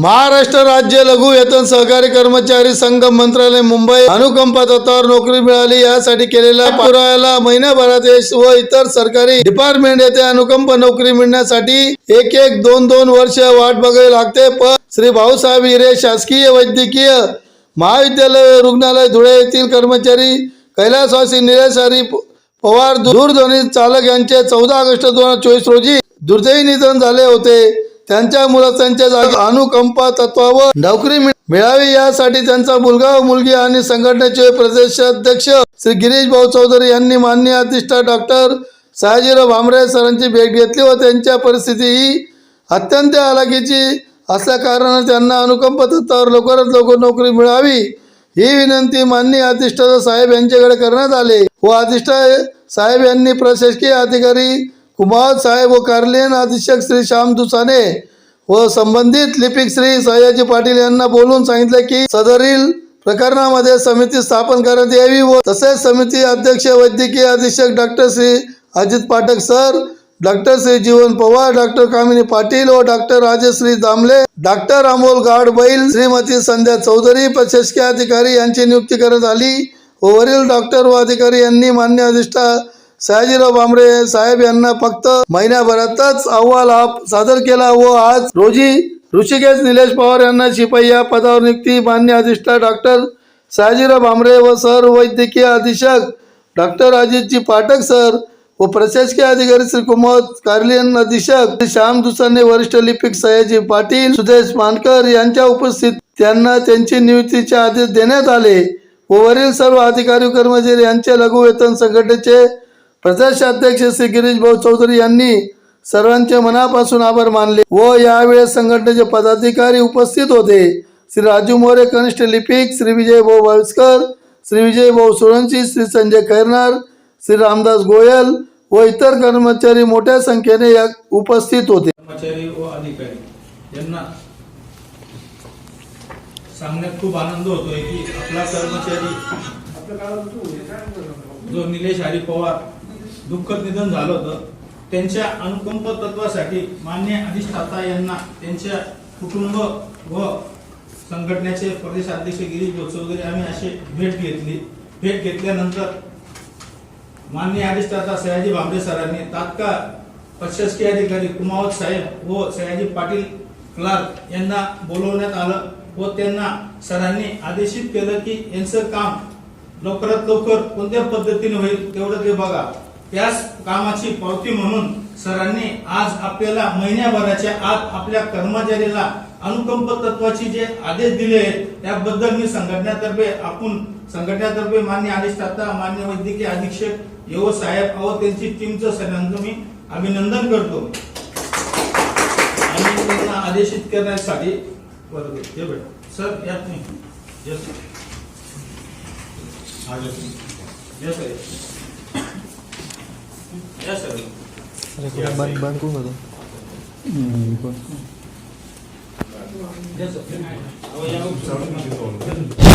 महाराष्ट्र राज्य लघु वेतन सहकारी कर्मचारी संघ मंत्रालय मुंबई. अनुकंपा तत्वावर नोकरी मिळाली. यासाठी केलेल्या पुराव्याला महिन्याभरात व इतर सरकारी डिपार्टमेंट येथे अनुकंप नोकरी मिळण्यासाठी एक एक दोन दोन वर्ष वाट बघावी लागते. पण श्री भाऊसाहेब हिरे शासकीय वैद्यकीय महाविद्यालय रुग्णालय धुळे येथील कर्मचारी कैलासवासी निलेश पवार दूरध्वनी चालक यांचे चौदा ऑगस्ट दोन हजार चोवीस रोजी दुर्दैवी निधन झाले होते. त्यांच्या मुलं त्यांच्या जागी अनुकंपा तत्वावर नोकरी मिळावी यासाठी त्यांचा मुलगा व मुलगी आणि संघटनेचे प्रदेशाध्यक्ष श्री गिरीश भाऊ चौधरी यांनी मान्य अधिष्ठा डॉक्टर सयाजीराव भामरे सरांची भेट घेतली व त्यांच्या परिस्थिती ही अत्यंत हलाखीची असल्या कारणाने त्यांना अनुकंप तत्वावर लवकरात लवकर नोकरी मिळावी ही विनंती माननीय अधिष्ठा साहेब यांच्याकडे करण्यात आले. व अधिष्ठा साहेब यांनी प्रशासकीय अधिकारी कुमार साहेब व कार्यालयीन अधीक्षक श्री श्याम दुसाने व संबंधित लिपिक श्री सयाजी पाटील यांना बोलून सांगितले की सदरील प्रकरणामध्ये समिती स्थापन करण्यात यावी व तसेच समिती अध्यक्ष वैद्यकीय अधीक्षक doctor Shri Ajit Pathak sir doctor Shri Jivan Pawar doctor Kamini Patil व डॉक्टर राजश्री दामले डॉक्टर अमोल गाड बैल श्रीमती संध्या चौधरी प्रशासकीय अधिकारी यांची नियुक्ती करण्यात आली व वरील डॉक्टर व अधिकारी यांनी मान्य अधिष्ठा सयाजीराव भामरे साहेब यांना फक्त महिन्याभरातच अहवाल हा सादर केला व आज रोजी ऋषिकेश निलेश पवार यांना शिपाई या पदावर नियुक्ती मान्य अधिष्ठा डॉक्टर सयाजीराव भामरे व सर वैद्यकीय अधीक्षक डॉक्टर अजितजी पाठक सर व प्रशासकीय अधिकारी श्री कुमार कार्लियन अधीक्षक श्याम दुसाने वरिष्ठ लिपिक सयाजी पाटील सुदेश मानकर यांच्या उपस्थित त्यांना त्यांची नियुक्तीचे आदेश देण्यात आले व वरील सर्व अधिकारी कर्मचारी यांचे लघु वेतन संघटनेचे प्रदेशाध्यक्ष श्री गिरीश भाऊ चौधरी यांनी सर्वांचे मनापासून आभार मानले व यावेळेस संघटनेचे पदाधिकारी उपस्थित होते. श्री राजू मोरे कनिष्ठ लिपिक श्री विजय भाऊ वळसकर श्री विजय भाऊ सुरंशी श्री संजय खैरनार श्री रामदास गोयल व इतर कर्मचारी मोठ्या संख्येने या उपस्थित होते. कर्मचारी व अधिकारी यांना सांगण्यात खूप आनंद होतोय की आपला कर्मचारी जो निलेश हरी पवार दुःखद निधन झालं होतं. त्यांच्या अनुकंप तत्वासाठी मान्य अधिष्ठाता यांना त्यांच्या कुटुंब व संघटनेचे प्रदेशाध्यक्ष गिरीश भाऊ चौधरी आम्ही अशी भेट घेतली. भेट घेतल्यानंतर माननीय अधिष्ठाता सयाजी भांबरे सरांनी तात्काळ प्रशासकीय अधिकारी कुमावत साहेब व सयाजी पाटील क्लार्क यांना बोलवण्यात आलं व त्यांना सरांनी आदेशित केलं की यांचं काम लवकरात लवकर कोणत्या पद्धतीने होईल तेवढं ते बघा. त्याच कामाची पावती म्हणून सरांनी आज आपल्याला महिन्याभराच्या आत आपल्या कर्मचाऱ्याला अनुकंप तत्वाची जे आदेश दिले आहेत त्याबद्दल मी संघटनेतर्फे आपण संघटनेतर्फे मान्य अधिष्ठाता मान्य वैद्यकीय अधीक्षक येव साहेब अहो त्यांची टीमचं सगळ्यांचं मी अभिनंदन करतो. आणि त्यांना आदेशित करण्यासाठी बरोबर बेटा सर यात नाही. Yes yes sir yes sir बंद बंद करून होतो यस सर